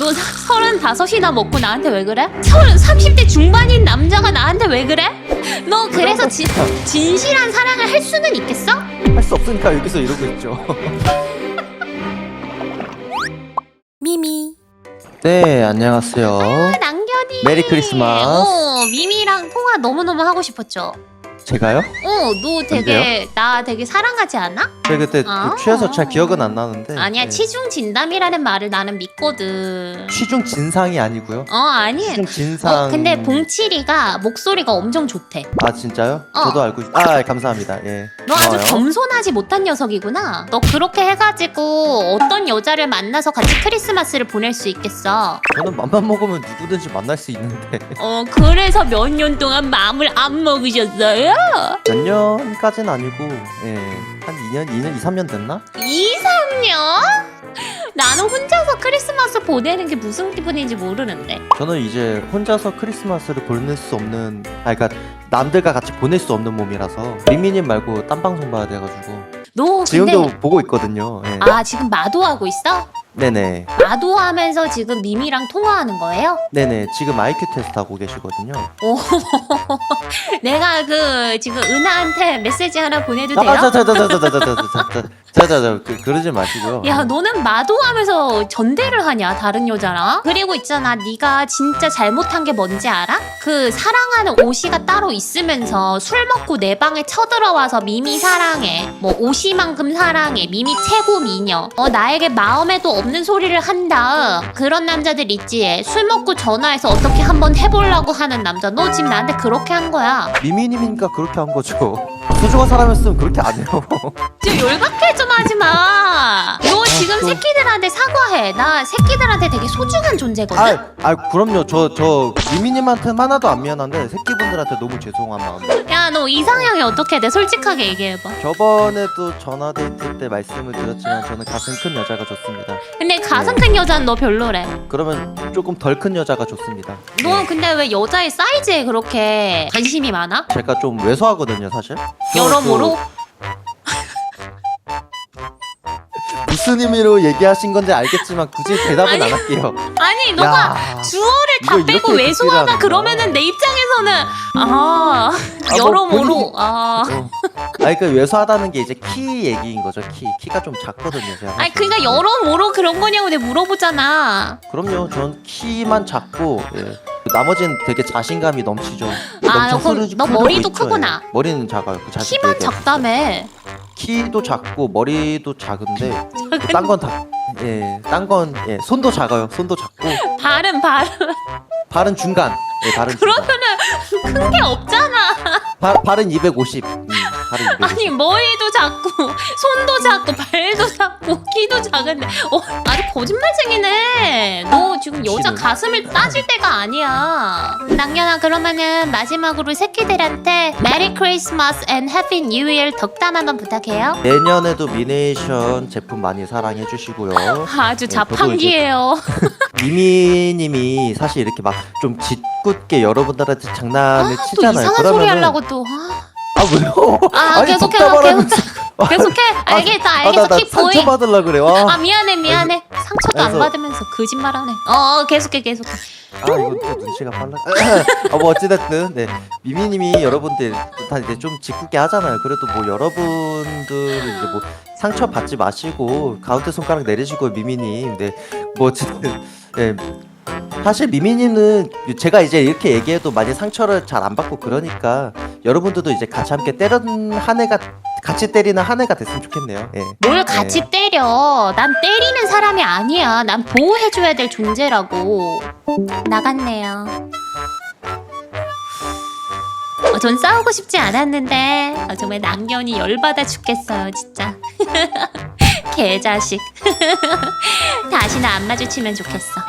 너 서른다섯이나 먹고 나한테 왜 그래? 서른 30대 중반인 남자가 나한테 왜 그래? 너 그래서 진, 진실한 사랑을 할 수는 있겠어? 할 수 없으니까 여기서 이러고 있죠. 미미 네, 안녕하세요. 아, 남견이 메리 크리스마스. 어 미미랑 통화 너무너무 하고 싶었죠 제가요? 어 너 되게 나 되게 사랑하지 않아? 제가 그때 아. 취해서 잘 기억은 안 나는데. 아니야 네. 치중 진담이라는 말을 나는 믿거든 취중 진상이 아니고요. 어 아니 취중 진상. 어 근데 봉칠이가 목소리가 엄청 좋대 아 진짜요? 어. 저도 알고 있... 아 감사합니다. 예. 너 아주 고마워요. 겸손하지 못한 녀석이구나. 너 그렇게 해가지고 어떤 여자를 만나서 같이 크리스마스를 보낼 수 있겠어. 저는 맘만 먹으면 누구든지 만날 수 있는데 어, 그래서 몇 년 동안 마음을 안 먹으셨어요? 몇 년까지는 아니고 예. 한 2년, 2년, 2, 3년 됐나? 2, 3년? 나는 혼자서 크리스마스 보내는 게 무슨 기분인지 모르는데. 저는 이제 혼자서 크리스마스를 보낼 수 없는 아 그러니까 남들과 같이 보낼 수 없는 몸이라서 미미님 말고 딴 방송 봐야 돼가지고 너 지금도 보고 있거든요. 예. 아 지금 마도하고 있어? 네네. 마도하면서 지금 미미랑 통화하는 거예요? 네네. 지금 IQ 테스트 하고 계시거든요. 오, 내가 그 지금 은하한테 메시지 하나 보내도 돼요? 아, 자자자자자자자자자 자자자 그 그러지 마시고요. 야 너는 마도하면서 전대를 하냐 다른 여자랑? 그리고 있잖아 네가 진짜 잘못한 게 뭔지 알아? 그 사랑하는 오시가 따로 있으면서 술 먹고 내 방에 쳐들어와서 미미 사랑해. 뭐 오시만큼 사랑해. 미미 최고 미녀. 어 나에게 마음에도 없는 소리를 한다. 그런 남자들 있지. 술 먹고 전화해서 어떻게 한번 해보려고 하는 남자. 너 지금 나한테 그렇게 한 거야? 미미님이니까 그렇게 한 거죠. 소중한 사람이었으면 그렇게 안 해요. 좀 열받게 좀 하지 마. 너 또- 새끼들한테 사과해. 나 새끼들한테 되게 소중한 존재거든. 아, 아 그럼요. 저저 미미님한테 하나도 안 미안한데 새끼분들한테 너무 죄송한 마음. 야, 너 이상형이 어떻게 돼? 솔직하게 얘기해봐. 저번에도 전화 데이트 때 말씀을 드렸지만 저는 가슴 큰 여자가 좋습니다. 근데 가슴 큰 여자는 너 별로래. 그러면 조금 덜 큰 여자가 좋습니다. 너 근데 왜 여자의 사이즈에 그렇게 관심이 많아? 제가 좀 왜소하거든요, 사실. 저 여러모로? 그 무슨 의미로 얘기하신 건지 알겠지만 굳이 대답은 아니, 안 할게요. 아니, 너가 야. 주어를 다 이거 빼고 이렇게 왜소하다 극딜하는구나. 그러면은 내 입장에서는 아, 뭐 여러모로 본인이- 아. 어. 아니 그 왜소하다는 게 이제 키 얘기인 거죠. 키 키가 좀 작거든요, 제가. 아니 사실. 그러니까 여러모로 그런 거냐고 내가 물어보잖아. 그럼요. 전 키만 작고 예. 나머지는 되게 자신감이 넘치죠. 아, 그럼 너 머리도 크구나. 예. 머리는 작아요. 그 키만. 작다며. 키도 작고 머리도 작은데 딴 건 다 예, 딴 건 예, 손도 작아요. 손도 작고 발음 발음. 발은 중간. 예, 발은 중간. 그러면은 큰 게 없잖아. 발, 발은 250. 음, 발은 250. 아니 머리도 작고 손도 작고 발도 작고 키도 작은데 어 아주 거짓말쟁이네. 너 지금 여자? 가슴을 따질 때가 아니야. 낙연아 그러면은 마지막으로 새끼들한테 메리 크리스마스 앤 해피 뉴 이어 덕담 한번 부탁해요. 내년에도 미네이션 제품 많이 사랑해 주시고요. 아주 네, 저도 자판기예요. 미미님이 사실 이렇게 막 좀 짓궂게 여러분들한테 장난을 또 치잖아요. 이상한 소리 그러면은- 하려고 또. 아, 아 왜요? 아 아니, 계속해 덕담하라면서- 계속 계속해. 알겠어 아, 알겠어 나, 나킵 고잉. 상처 받으려 그래. 와. 아 미안해 미안해 상처도 안 그래서- 받으면서 거짓말하네 어 계속해 계속해 아 이거 또 눈치가 빨라. 아뭐 어찌됐든 네 미미님이 여러분들 다 이제 좀 짓궂게 하잖아요. 그래도 뭐 여러분들 이제 뭐 상처 받지 마시고 가운데 손가락 내리시고 미미님 네뭐 어쨌든 네. 사실 미미님은 제가 이제 이렇게 얘기해도 많이 상처를 잘 안 받고 그러니까 여러분들도 이제 같이 함께 때리는 한 해가 같이 때리는 한 해가 됐으면 좋겠네요. 예. 뭘 같이 때려. 난 때리는 사람이 아니야. 난 보호해줘야 될 존재라고. 나갔네요. 어, 전 싸우고 싶지 않았는데. 어, 정말 남견이 열받아 죽겠어요 진짜. 개자식. 다시는 안 마주치면 좋겠어